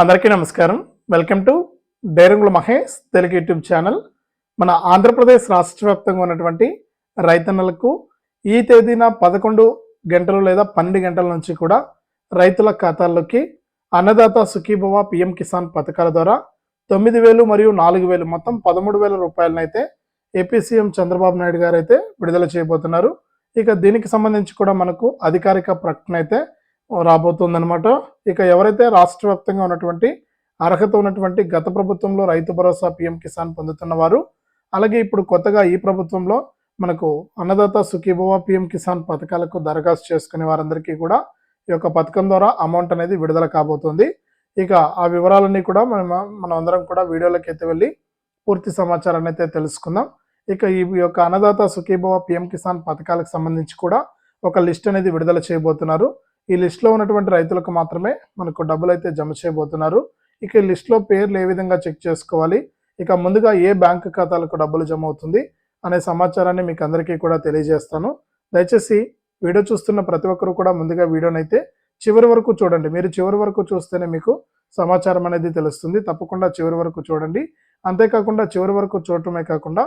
అందరికీ నమస్కారం. Welcome to డైరంగుల మహేష్ తెలుగు యూట్యూబ్ ఛానల్. మన ఆంధ్రప్రదేశ్ రాష్ట్ర వ్యాప్తంగా ఉన్నటువంటి రైతన్నలకు ఈ తేదీన పదకొండు గంటలు లేదా పన్నెండు గంటల నుంచి కూడా రైతుల ఖాతాల్లోకి అన్నదాత సుఖీభవ పిఎం కిసాన్ పథకాల ద్వారా తొమ్మిది వేలు మరియు నాలుగు వేలు మొత్తం పదమూడు వేల రూపాయలనైతే ఏపీ సీఎం చంద్రబాబు నాయుడు గారు అయితే విడుదల చేయబోతున్నారు. ఇక దీనికి సంబంధించి కూడా మనకు అధికారిక ప్రకటన అయితే రాబోతుందన్నమాట. ఇక ఎవరైతే రాష్ట్ర వ్యాప్తంగా ఉన్నటువంటి అర్హత ఉన్నటువంటి గత ప్రభుత్వంలో రైతు భరోసా పిఎం కిసాన్ పొందుతున్న వారు అలాగే ఇప్పుడు కొత్తగా ఈ ప్రభుత్వంలో మనకు అన్నదాత సుఖీభవ పిఎం కిసాన్ పథకాలకు దరఖాస్తు చేసుకునే వారందరికీ కూడా ఈ యొక్క పథకం ద్వారా అమౌంట్ అనేది విడుదల కాబోతుంది. ఇక ఆ వివరాలన్నీ కూడా మనం మనం అందరం కూడా వీడియోలోకి అయితే వెళ్ళి పూర్తి సమాచారాన్ని అయితే తెలుసుకుందాం. ఇక ఈ యొక్క అన్నదాత సుఖీభవ పిఎం కిసాన్ పథకాలకు సంబంధించి కూడా ఒక లిస్ట్ అనేది విడుదల చేయబోతున్నారు. ఈ లిస్ట్లో ఉన్నటువంటి రైతులకు మాత్రమే మనకు డబ్బులు అయితే జమ చేయబోతున్నారు. ఇక ఈ లిస్ట్లో పేర్లు ఏ విధంగా చెక్ చేసుకోవాలి? ఇక ముందుగా ఏ బ్యాంక్ ఖాతాలకు డబ్బులు జమ అవుతుంది? అనే సమాచారాన్ని మీకు అందరికీ కూడా తెలియజేస్తాను. దయచేసి వీడియో చూస్తున్న ప్రతి ఒక్కరు కూడా ముందుగా వీడియోని అయితే చివరి వరకు చూడండి. మీరు చివరి వరకు చూస్తేనే మీకు సమాచారం అనేది తెలుస్తుంది. తప్పకుండా చివరి వరకు చూడండి. అంతేకాకుండా చివరి వరకు చూడటమే కాకుండా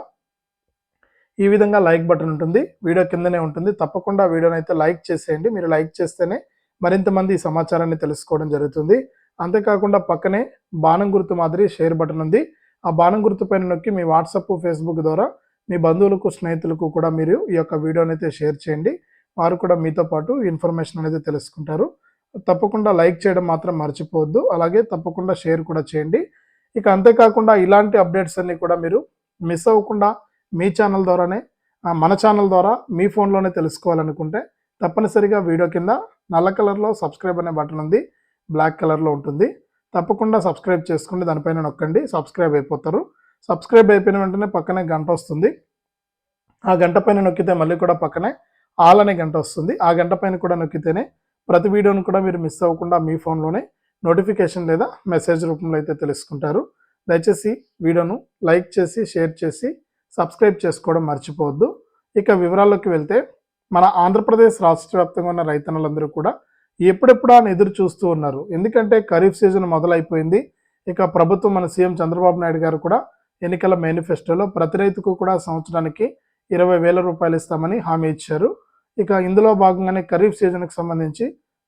ఈ విధంగా లైక్ బటన్ ఉంటుంది. వీడియో కిందనే ఉంటుంది. తప్పకుండా వీడియోని అయితే లైక్ చేసేయండి. మీరు లైక్ చేస్తేనే మరింతమంది ఈ సమాచారాన్ని తెలుసుకోవడం జరుగుతుంది. అంతేకాకుండా పక్కనే బాణం గుర్తు మాదిరి షేర్ బటన్ ఉంది. ఆ బాణం గుర్తు పైన నొక్కి మీ వాట్సాప్ ఫేస్బుక్ ద్వారా మీ బంధువులకు స్నేహితులకు కూడా మీరు ఈ యొక్క వీడియోని అయితే షేర్ చేయండి. వారు కూడా మీతో పాటు ఇన్ఫర్మేషన్ అనేది తెలుసుకుంటారు. తప్పకుండా లైక్ చేయడం మాత్రం మర్చిపోవద్దు. అలాగే తప్పకుండా షేర్ కూడా చేయండి. ఇక అంతేకాకుండా ఇలాంటి అప్డేట్స్ అన్ని కూడా మీరు మిస్ అవ్వకుండా మీ ఛానల్ ద్వారానే మన ఛానల్ ద్వారా మీ ఫోన్లోనే తెలుసుకోవాలనుకుంటే తప్పనిసరిగా వీడియో కింద నల్ల కలర్లో సబ్స్క్రైబ్ అనే బటన్ ఉంది బ్లాక్ కలర్లో ఉంటుంది. తప్పకుండా సబ్స్క్రైబ్ చేసుకోండి దానిపైన నొక్కండి సబ్స్క్రైబ్ అయిపోతారు. సబ్స్క్రైబ్ అయిపోయిన వెంటనే పక్కనే గంట వస్తుంది. ఆ గంట పైన నొక్కితే మళ్ళీ కూడా పక్కనే ఆల్ అనే గంట వస్తుంది. ఆ గంట పైన కూడా నొక్కితేనే ప్రతి వీడియోను కూడా మీరు మిస్ అవ్వకుండా మీ ఫోన్లోనే నోటిఫికేషన్ లేదా మెసేజ్ రూపంలో అయితే తెలుసుకుంటారు. దయచేసి వీడియోను లైక్ చేసి షేర్ చేసి సబ్స్క్రైబ్ చేసుకోవడం మర్చిపోవద్దు. ఇక వివరాల్లోకి వెళ్తే మన ఆంధ్రప్రదేశ్ రాష్ట్ర వ్యాప్తంగా ఉన్న రైతన్నలందరూ కూడా ఎప్పుడెప్పుడా అని ఎదురు చూస్తూ ఉన్నారు. ఎందుకంటే ఖరీఫ్ సీజన్ మొదలైపోయింది. ఇక ప్రభుత్వం మన సీఎం చంద్రబాబు నాయుడు గారు కూడా ఎన్నికల మేనిఫెస్టోలో ప్రతి రైతుకు కూడా సంవత్సరానికి ఇరవై వేల రూపాయలు ఇస్తామని హామీ ఇచ్చారు. ఇక ఇందులో భాగంగానే ఖరీఫ్ సీజన్కి సంబంధించి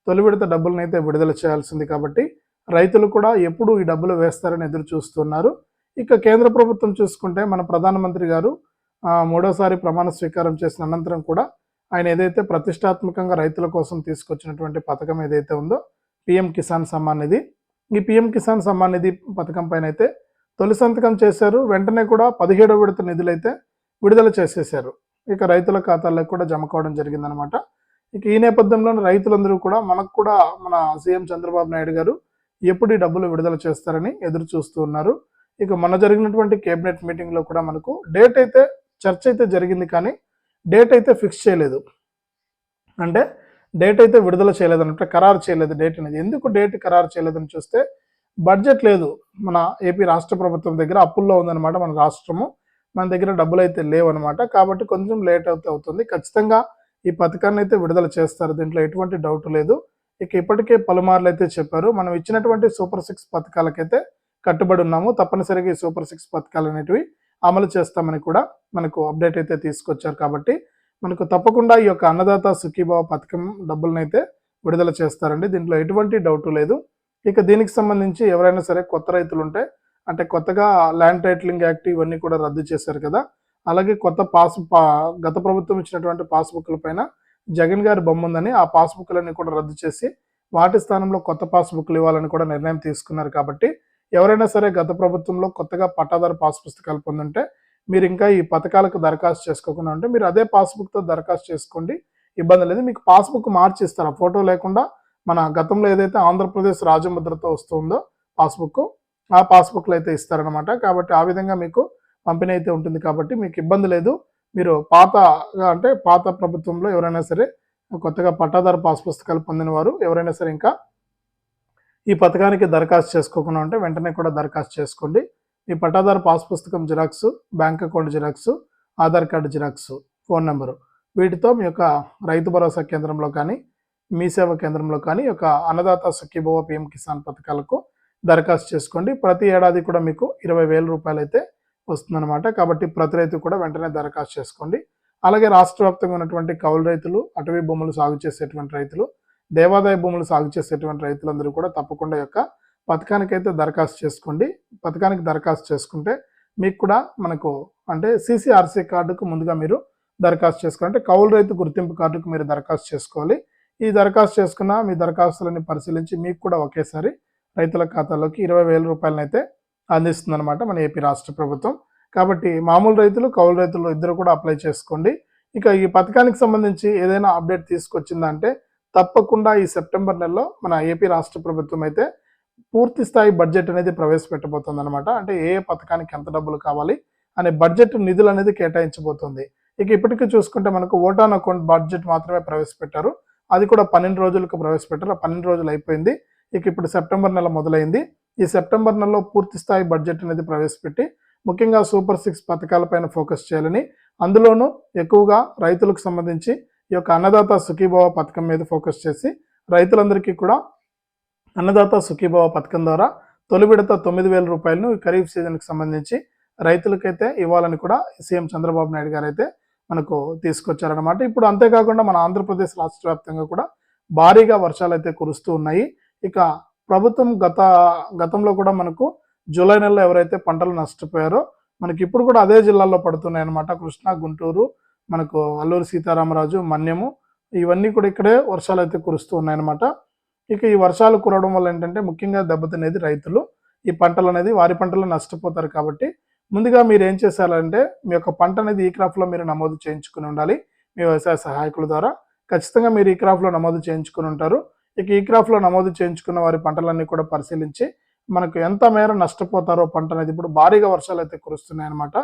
తొలి విడత డబ్బులను అయితే విడుదల చేయాల్సింది కాబట్టి రైతులు కూడా ఎప్పుడు ఈ డబ్బులు వేస్తారని ఎదురు చూస్తున్నారు ఇక కేంద్ర ప్రభుత్వం చూసుకుంటే మన ప్రధానమంత్రి గారు మూడోసారి ప్రమాణ స్వీకారం చేసిన అనంతరం కూడా ఆయన ఏదైతే ప్రతిష్టాత్మకంగా రైతుల కోసం తీసుకొచ్చినటువంటి పథకం ఏదైతే ఉందో పిఎం కిసాన్ సమ్మాన్ నిధి ఈ పిఎం కిసాన్ సమ్మాన్ నిధి పథకం పైన అయితే తొలి సంతకం చేశారు. వెంటనే కూడా పదిహేడో విడత నిధులైతే విడుదల చేసేశారు. ఇక రైతుల ఖాతాల్లో కూడా జమ కావడం జరిగిందనమాట ఇక ఈ నేపథ్యంలో రైతులందరూ కూడా మనకు కూడా మన సీఎం చంద్రబాబు నాయుడు గారు ఎప్పుడు ఈ డబ్బులు విడుదల చేస్తారని ఎదురు చూస్తూ ఉన్నారు. ఇక మొన్న జరిగినటువంటి కేబినెట్ మీటింగ్లో కూడా మనకు డేట్ అయితే చర్చ అయితే జరిగింది కానీ డేట్ అయితే ఫిక్స్ చేయలేదు. అంటే డేట్ అయితే విడుదల చేయలేదు అంటే ఖరారు చేయలేదు డేట్ అనేది. ఎందుకు డేట్ ఖరారు చేయలేదని చూస్తే బడ్జెట్ లేదు. మన ఏపీ రాష్ట్ర ప్రభుత్వం దగ్గర అప్పుల్లో ఉందన్నమాట మన రాష్ట్రము. మన దగ్గర డబ్బులు అయితే లేవన్నమాట. కాబట్టి కొంచెం లేట్ అయితే అవుతుంది. ఖచ్చితంగా ఈ పథకాన్ని అయితే విడుదల చేస్తారు. దీంట్లో ఎటువంటి డౌట్ లేదు. ఇక ఇప్పటికే పలుమార్లు అయితే చెప్పారు. మనం ఇచ్చినటువంటి సూపర్ సిక్స్ పథకాలకైతే కట్టుబడి ఉన్నాము. తప్పనిసరిగా ఈ సూపర్ సిక్స్ పథకాలు అనేటివి అమలు చేస్తామని కూడా మనకు అప్డేట్ అయితే తీసుకొచ్చారు కాబట్టి మనకు తప్పకుండా ఈ యొక్క అన్నదాత సుఖీభావ పథకం డబ్బులనైతే అయితే విడుదల చేస్తారండి. దీంట్లో ఎటువంటి డౌట్ లేదు. ఇక దీనికి సంబంధించి ఎవరైనా సరే కొత్త రైతులు ఉంటే అంటే కొత్తగా ల్యాండ్ టైటిలింగ్ యాక్ట్ ఇవన్నీ కూడా రద్దు చేశారు కదా. అలాగే కొత్త పాస్ పా- గత ప్రభుత్వం ఇచ్చినటువంటి పాస్బుక్ల పైన జగన్ గారి బొమ్మ ఉందని ఆ పాస్బుక్లన్నీ కూడా రద్దు చేసి వాటి స్థానంలో కొత్త పాస్బుక్లు ఇవ్వాలని కూడా నిర్ణయం తీసుకున్నారు కాబట్టి ఎవరైనా సరే గత ప్రభుత్వంలో కొత్తగా పట్టాదారు పాస్ పుస్తకాలు పొందుంటే మీరు ఇంకా ఈ పథకాలకు దరఖాస్తు చేసుకోకుండా ఉంటే మీరు అదే పాస్బుక్తో దరఖాస్తు చేసుకోండి. ఇబ్బంది లేదు. మీకు పాస్బుక్ మార్చి ఇస్తారు ఆ ఫోటో లేకుండా మన గతంలో ఏదైతే ఆంధ్రప్రదేశ్ రాజముద్రతో వస్తుందో పాస్బుక్ ఆ పాస్బుక్లు అయితే ఇస్తారనమాట కాబట్టి ఆ విధంగా మీకు పంపిణీ అయితే ఉంటుంది. కాబట్టి మీకు ఇబ్బంది లేదు. మీరు పాత అంటే పాత ప్రభుత్వంలో ఎవరైనా సరే కొత్తగా పట్టాదారు పాస్ పుస్తకాలు పొందిన వారు ఎవరైనా సరే ఇంకా ఈ పథకానికి దరఖాస్తు చేసుకోకుండా ఉంటే వెంటనే కూడా దరఖాస్తు చేసుకోండి. మీ పట్టాదారు పాస్ పుస్తకం xerox bank account xerox Aadhaar card xerox phone number వీటితో మీ యొక్క రైతు భరోసా కేంద్రంలో కానీ మీ సేవ కేంద్రంలో కానీ యొక్క అన్నదాత సుఖీభవ పిఎం కిసాన్ పథకాలకు దరఖాస్తు చేసుకోండి. ప్రతి ఏడాది కూడా మీకు ఇరవై వేల రూపాయలు అయితే వస్తుందన్నమాట. కాబట్టి ప్రతి రైతు కూడా వెంటనే దరఖాస్తు చేసుకోండి. అలాగే రాష్ట్ర వ్యాప్తంగా ఉన్నటువంటి కౌలు రైతులు అటవీ భూములు సాగు చేసేటువంటి రైతులు దేవాదాయ భూములు సాగు చేసేటువంటి రైతులందరూ కూడా తప్పకుండా యొక్క పథకానికైతే దరఖాస్తు చేసుకోండి. పథకానికి దరఖాస్తు చేసుకుంటే మీకు కూడా మనకు అంటే సిసిఆర్సీ కార్డుకు ముందుగా మీరు దరఖాస్తు చేసుకోవాలి. అంటే కౌలు రైతు గుర్తింపు కార్డుకు మీరు దరఖాస్తు చేసుకోవాలి. ఈ దరఖాస్తు చేసుకున్న మీ దరఖాస్తులని పరిశీలించి మీకు కూడా ఒకేసారి రైతుల ఖాతాలోకి ఇరవై వేల రూపాయలనైతే అందిస్తుందన్నమాట మన ఏపీ రాష్ట్ర ప్రభుత్వం. కాబట్టి మామూలు రైతులు కౌలు రైతులు ఇద్దరు కూడా అప్లై చేసుకోండి. ఇక ఈ పథకానికి సంబంధించి ఏదైనా అప్డేట్ తీసుకొచ్చిందంటే తప్పకుండా ఈ సెప్టెంబర్ నెలలో మన ఏపీ రాష్ట్ర ప్రభుత్వం అయితే పూర్తి స్థాయి బడ్జెట్ అనేది ప్రవేశపెట్టబోతుంది అనమాట అంటే ఏ పథకానికి ఎంత డబ్బులు కావాలి అనే బడ్జెట్ నిధులు అనేది కేటాయించబోతుంది. ఇక ఇప్పటికీ చూసుకుంటే మనకు ఓటాన్ అకౌంట్ బడ్జెట్ మాత్రమే ప్రవేశపెట్టారు. అది కూడా పన్నెండు రోజులకు ప్రవేశపెట్టారు. పన్నెండు రోజులు అయిపోయింది. ఇక ఇప్పుడు సెప్టెంబర్ నెల మొదలైంది. ఈ సెప్టెంబర్ నెలలో పూర్తి స్థాయి బడ్జెట్ అనేది ప్రవేశపెట్టి ముఖ్యంగా సూపర్ సిక్స్ పథకాలపైన ఫోకస్ చేయాలని అందులోనూ ఎక్కువగా రైతులకు సంబంధించి ఈ యొక్క అన్నదాత సుఖీభావ పథకం మీద ఫోకస్ చేసి రైతులందరికీ కూడా అన్నదాత సుఖీభావ పథకం ద్వారా తొలి విడత తొమ్మిది వేల రూపాయలను ఖరీఫ్ సీజన్కి సంబంధించి రైతులకైతే ఇవ్వాలని కూడా సీఎం చంద్రబాబు నాయుడు గారు అయితే మనకు తీసుకొచ్చారనమాట ఇప్పుడు అంతేకాకుండా మన ఆంధ్రప్రదేశ్ రాష్ట్ర వ్యాప్తంగా కూడా భారీగా వర్షాలు అయితే కురుస్తూ ఉన్నాయి. ఇక ప్రభుత్వం గత గతంలో కూడా మనకు జూలై నెలలో ఎవరైతే పంటలు నష్టపోయారో మనకి ఇప్పుడు కూడా అదే జిల్లాల్లో పడుతున్నాయి అనమాట కృష్ణా గుంటూరు మనకు అల్లూరు సీతారామరాజు మన్యము ఇవన్నీ కూడా ఇక్కడే వర్షాలు అయితే కురుస్తూ ఉన్నాయన్నమాట. ఇక ఈ వర్షాలు కురవడం వల్ల ఏంటంటే ముఖ్యంగా దెబ్బతినేది రైతులు. ఈ పంటలు అనేది వారి పంటలు నష్టపోతారు కాబట్టి ముందుగా మీరు ఏం చేశారంటే మీ యొక్క పంట అనేది ఈ క్రాప్లో మీరు నమోదు చేయించుకుని ఉండాలి మీ వ్యవసాయ సహాయకుల ద్వారా. ఖచ్చితంగా మీరు ఈ క్రాప్లో నమోదు చేయించుకుని ఉంటారు. ఇక ఈ క్రాప్లో నమోదు చేయించుకున్న వారి పంటలన్నీ కూడా పరిశీలించి మనకు ఎంత మేర నష్టపోతారో పంట అనేది ఇప్పుడు భారీగా వర్షాలు అయితే కురుస్తున్నాయి అనమాట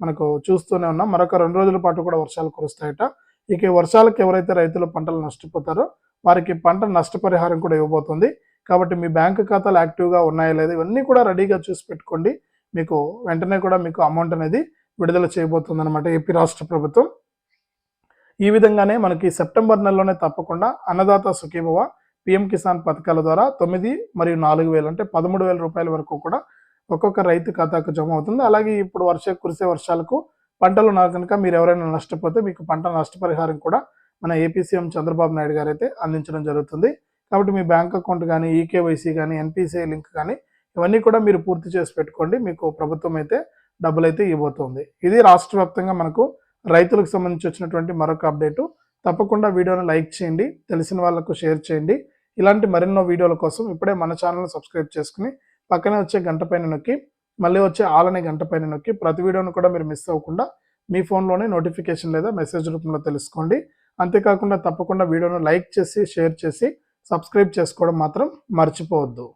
మనకు చూస్తూనే ఉన్నాం. మరొక రెండు రోజుల పాటు కూడా వర్షాలు కురుస్తాయట. ఇక వర్షాలకు ఎవరైతే రైతులు పంటలు నష్టపోతారో వారికి పంట నష్టపరిహారం కూడా ఇవ్వబోతుంది. కాబట్టి మీ బ్యాంకు ఖాతాలు యాక్టివ్గా ఉన్నాయా లేదా ఇవన్నీ కూడా రెడీగా చూసి పెట్టుకోండి. మీకు వెంటనే కూడా మీకు అమౌంట్ అనేది విడుదల చేయబోతుంది అనమాట ఏపీ రాష్ట్ర ప్రభుత్వం. ఈ విధంగానే మనకి సెప్టెంబర్ నెలలోనే తప్పకుండా అన్నదాత సుఖీభవ పిఎం కిసాన్ పథకాల ద్వారా తొమ్మిది మరియు నాలుగు వేలు అంటే పదమూడు వేల రూపాయల వరకు కూడా ఒక్కొక్క రైతు ఖాతాకు జమ అవుతుంది. అలాగే ఇప్పుడు వర్ష కురిసే వర్షాలకు పంటలు ఉన్నారు కనుక మీరు ఎవరైనా నష్టపోతే మీకు పంట నష్టపరిహారం కూడా మన ఏపీ సీఎం చంద్రబాబు నాయుడు గారు అయితే అందించడం జరుగుతుంది. కాబట్టి మీ బ్యాంక్ అకౌంట్ కానీ ఈకేవైసీ కానీ ఎన్పిసిఐ లింక్ కానీ ఇవన్నీ కూడా మీరు పూర్తి చేసి పెట్టుకోండి. మీకు ప్రభుత్వం అయితే డబ్బులు అయితే ఇవ్వబోతుంది. ఇది రాష్ట్ర వ్యాప్తంగా మనకు రైతులకు సంబంధించి వచ్చినటువంటి మరొక అప్డేటు. తప్పకుండా వీడియోను లైక్ చేయండి. తెలిసిన వాళ్ళకు షేర్ చేయండి. ఇలాంటి మరెన్నో వీడియోల కోసం ఇప్పుడే మన ఛానల్ సబ్స్క్రైబ్ చేసుకుని పక్కనే వచ్చే గంట పైన నొక్కి మళ్ళీ వచ్చే ఆల్ అనే గంట పైన నొక్కి ప్రతి వీడియోను కూడా మీరు మిస్ అవ్వకుండా మీ ఫోన్లోనే నోటిఫికేషన్ లేదా మెసేజ్ రూపంలో తెలుసుకోండి. అంతేకాకుండా తప్పకుండా వీడియోను లైక్ చేసి షేర్ చేసి సబ్స్క్రైబ్ చేసుకోవడం మాత్రం మర్చిపోవద్దు.